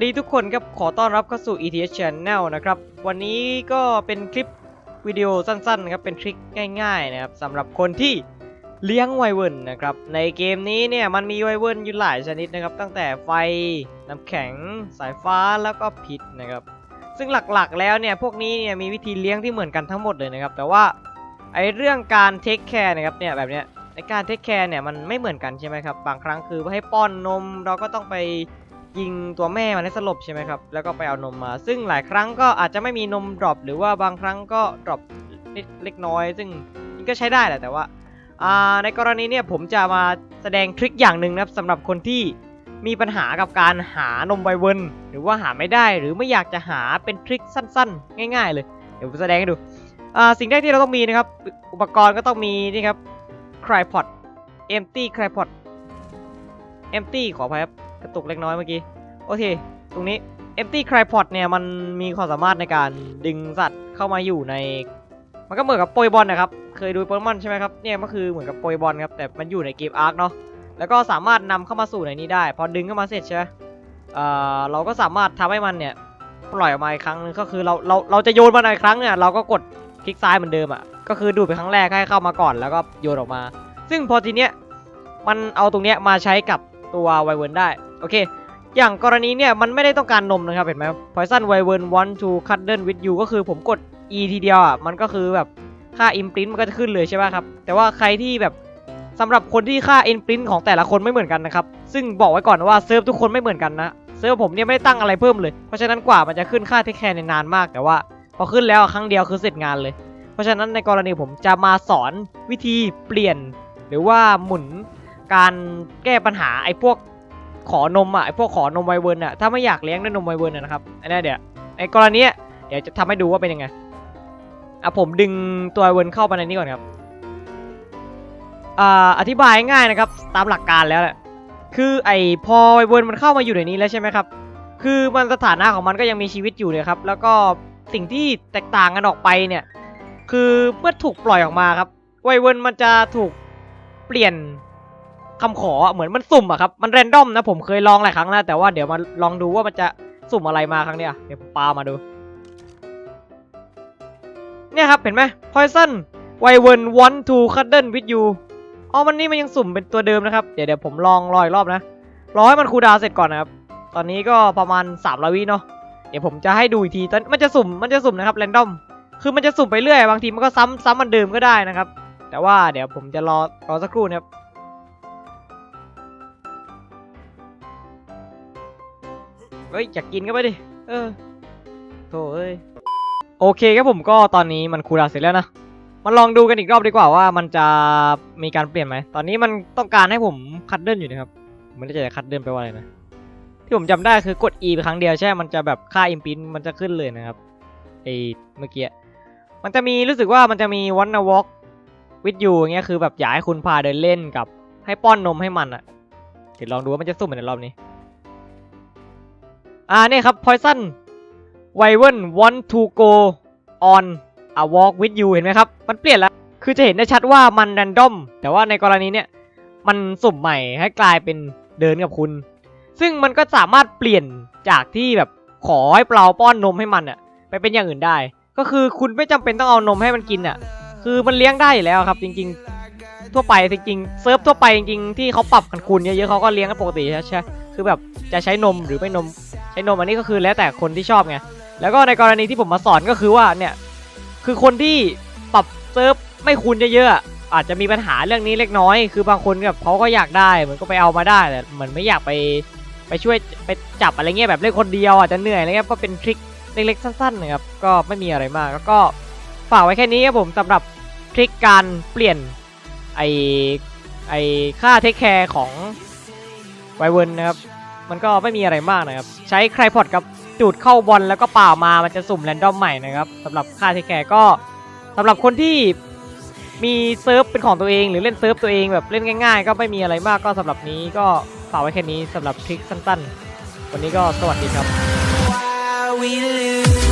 สดีทุกคนครับ ขอต้อนรับเข้าสู่ ETH Channel นะครับ วันนี้ก็เป็นคลิปวิดีโอสั้นๆนครับเป็นทริคง่ายๆนะครับสำหรับคนที่เลี้ยงไวเวิร์นนะครับ ในเกมนี้เนี่ยมันมีไวเวิร์นอยู่หลายชนิดนะครับ ตั้งแต่ไฟน้ำแข็งสายฟ้าแล้วก็พิษนะครับ ซึ่งหลักๆแล้วเนี่ยพวกนี้เนี่ยมีวิธีเลี้ยงที่เหมือนกันทั้งหมดเลยนะครับ แต่ว่าไอเรื่องการเทคแคร์นะครับเนี่ยแบบเนี้ยในการเทคแคร์เนี่ยมันไม่เหมือนกันใช่ไหมครับบางครั้งคือให้ป้อนนมเราก็ต้องไป ยิงตัวแม่มันให้สลบใช่ไหมครับ แล้วก็ไปเอานมมา ซึ่งหลายครั้งก็อาจจะไม่มีนมดรอปหรือว่าบางครั้งก็ดรอปนิดเล็กน้อย ซึ่งมันก็ใช้ได้แหละแต่ว่าในกรณีเนี่ยผมจะมาแสดงทริคอย่างหนึ่งนะครับสำหรับคนที่มีปัญหากับการหานมไวเวิร์นหรือว่าหาไม่ได้หรือไม่อยากจะหาเป็นทริคสั้น ๆ ง่าย ๆ เลย เดี๋ยวผมแสดงให้ดูสิ่งแรกที่เราต้องมีนะครับ อุปกรณ์ก็ต้องมีนี่ครับ tripod empty tripod empty ขออภัยครับ กระตุกเล็กน้อยเมื่อกี้ โอเค ตรงนี้ empty tripod เนี่ยมันมีความสามารถในการดึงสัตว์เข้ามาอยู่ใน มันก็เหมือนกับโปยบอลนะครับ เคยดูโปเกมอนใช่ไหมครับ เนี่ยก็คือเหมือนกับโปยบอลครับ แต่มันอยู่ในเกมอาร์คเนาะ แล้วก็สามารถนำเข้ามาสู่ในนี้ได้ พอดึงเข้ามาเสร็จใช่ไหมเอ่อเราก็สามารถทำให้มันเนี่ยปล่อยออกมาอีกครั้งหนึงก็คือเราเราเราจะโยนมันอีกครั้งเนี่ยเราก็กดคลิกซ้ายเหมือนเดิมอะ ก็คือดูดไปครั้งแรกให้เข้ามาก่อนแล้วก็โยนออกมา ซึ่งพอทีเนี้ยมันเอาตรงเนี้ยมาใช้กับตัวไวเวิร์นได้ โอเค อย่างกรณีเนี่ยมันไม่ได้ต้องการนมนะครับเห็นไหม Poison Wyvern want to cuddle with you ก็คือผมกด E ทีเดียวอะมันก็คือแบบค่า imprint มันก็จะขึ้นเลยใช่ไหมครับ แต่ว่าใครที่แบบสำหรับคนที่ค่า imprint ของแต่ละคนไม่เหมือนกันนะครับ ซึ่งบอกไว้ก่อนว่าเซิร์ฟทุกคนไม่เหมือนกันนะ เซิร์ฟผมเนี่ยไม่ได้ตั้งอะไรเพิ่มเลย เพราะฉะนั้นกว่ามันจะขึ้นค่าเทคแคร์ในนานมาก แต่ว่าพอขึ้นแล้วครั้งเดียวคือเสร็จงานเลย เพราะฉะนั้นในกรณีผมจะมาสอนวิธีเปลี่ยน หรือว่าหมุนการแก้ปัญหาไอ้พวก ขอนมอะไอพวกขอนมไวเวิร์นอะถ้าไม่อยากเลี้ยงด้วยนมไวเวิร์นอะนะครับอันนี้เดี๋ยวไอกรณีเนี้เดี๋ยวจะทำให้ดูว่าเป็นยังไงอะผมดึงตัวไวเวิร์นเข้าไปในนี้ก่อนครับอ่าอธิบายง่ายนะครับตามหลักการแล้วแหละคือไอพอไวเวิร์นมันเข้ามาอยู่ในนี้แล้วใช่ไหมครับคือมันสถานะของมันก็ยังมีชีวิตอยู่เลยครับ แล้วก็สิ่งที่แตกต่างกันออกไปเนี่ยคือเมื่อถูกปล่อยออกมาครับไวเวิร์นมันจะถูกเปลี่ยน คำขอเหมือนมันสุ่มอะครับมันแรนดอมนะผมเคยลองหลายครั้งแล้วแต่ว่าเดี๋ยวมาลองดูว่ามันจะสุ่มอะไรมาครั้งเนี้ยเดี๋ยวผมปามาดู เนี่ยครับเห็นไหม Poison Wyvern want to cuddle with you อ๋อมันนี่มันยังสุ่มเป็นตัวเดิมนะครับ เดี๋ยวเดี๋ยวผมลองรออีกรอบนะรอให้มันคูดาวเสร็จก่อนนะครับ ตอนนี้ก็ประมาณ3 0วิเนาะเดี๋ยวผมจะให้ดูอีกทีตอนมันจะสุ่มมันจะสุ่มนะครับแรนดอมคือมันจะสุ่มไปเรื่อยบางทีมันก็ซ้ำซ้ำมันเดิมก็ได้นะครับ แต่ว่าเดี๋ยวผมจะรอรอสักครู่นะครับ เฮ้ยอยากกินก็ไปดิ เออโถเอ้ย โอเคครับผมก็ตอนนี้มันคูลดาวเสร็จแล้วนะมาลองดูกันอีกรอบดีกว่าว่ามันจะมีการเปลี่ยนไหม ตอนนี้มันต้องการให้ผมคัดเดิลอยู่นะครับผมไม่ได้จะคัดเดิลไปว่าอะไรนะ ที่ผมจำได้คือกด E ไปครั้งเดียวใช่ไหมมันจะแบบค่า imprint มันจะขึ้นเลยนะครับไอเมื่อกี้ มันจะมีรู้สึกว่ามันจะมี wanna walk with you อย่างเงี้ยคือแบบอยากให้คุณพาเดินเล่นกับให้ป้อนนมให้มันอะเดี๋ยวลองดูว่ามันจะสู้เหมือนในรอบนี้ อ่านี่ครับ Poison Wyvern want to go on a walk with you เห็นไหมครับ มันเปลี่ยนแล้ว คือจะเห็นได้ชัดว่ามัน random แต่ว่าในกรณีเนี้ยมันสุ่มใหม่ให้กลายเป็นเดินกับคุณ ซึ่งมันก็สามารถเปลี่ยนจากที่แบบขอให้เราป้อนนมให้มันอะไปเป็นอย่างอื่นได้ ก็คือคุณไม่จำเป็นต้องเอานมให้มันกินอะคือมันเลี้ยงได้อยู่แล้วครับ จริง ๆ ทั่วไปจริงๆเซิร์ฟทั่วไปจริงๆที่เขาปรับกันคุณเยอะๆเขาก็เลี้ยงกันปกติใช่ไหมคือแบบจะใช้นมหรือไม่นม นมอันนี้ก็คือแล้วแต่คนที่ชอบไงแล้วก็ในกรณีที่ผมมาสอนก็คือว่าเนี่ยคือคนที่ปรับเซิร์ฟไม่คุ้นเยอะๆอาจจะมีปัญหาเรื่องนี้เล็กน้อย คือบางคนแบบเขาก็อยากได้เหมือนก็ไปเอามาได้แต่เหมือนไม่อยากไปไปช่วยไปจับอะไรเงี้ยแบบเล่นคนเดียวอาจจะเหนื่อยอะไรเงี้ยก็เป็นทริคเล็กๆสั้นๆนะครับก็ไม่มีอะไรมากแล้วก็ฝากไว้แค่นี้ครับผมสำหรับทริคการเปลี่ยนไอไอค่าเทคแคร์ของไวเวิร์นนะครับ มันก็ไม่มีอะไรมากนะครับ ใช้ไครพอดกับจูดเข้าบอลแล้วก็เป่ามามันจะสุ่มแรนดอมใหม่นะครับสำหรับค่าเทคแคร์ก็สำหรับคนที่มีเซิร์ฟเป็นของตัวเอง หรือเล่นเซิร์ฟตัวเองแบบเล่นง่าย ๆ ก็ไม่มีอะไรมากก็สำหรับนี้ก็ฝากไว้แค่นี้สำหรับทริคสั้นๆ วันนี้ก็สวัสดีครับ Why we lose